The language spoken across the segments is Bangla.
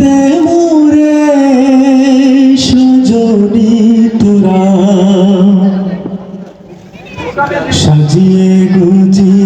দেমুরে সজনি তোরা। সাজিয়ে গুজিয়ে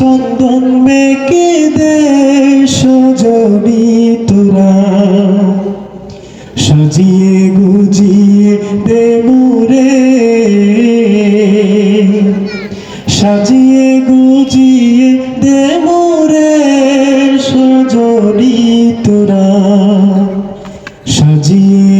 চন্দন মেকে দে সজনি তোরা। সাজিয়ে গুজিয়ে দে মুরে। সাজিয়ে গুজিয়ে দে মোরে সজনি তোরা। সাজিয়ে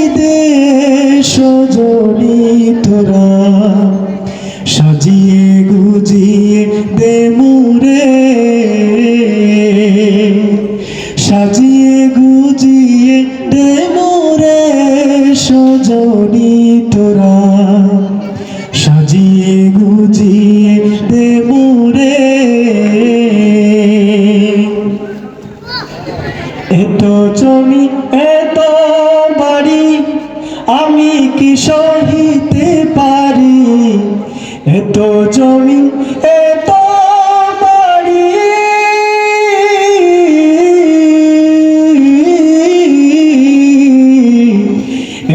সজনি তোরা সাজিয়ে গুজিয়ে দে মুরে। কি সহিতে পারি? এত জমি, এত বাড়ি।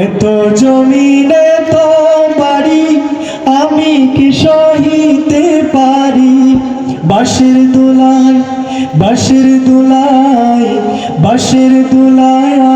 এত জমি, এত বাড়ি, আমি কি সহিতে পারি? বাঁশের দোলায় বাঁশের দোলায় বাঁশের দোলায়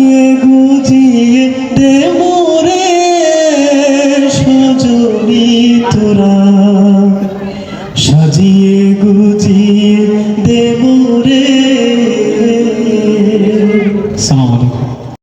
গুজিয়ে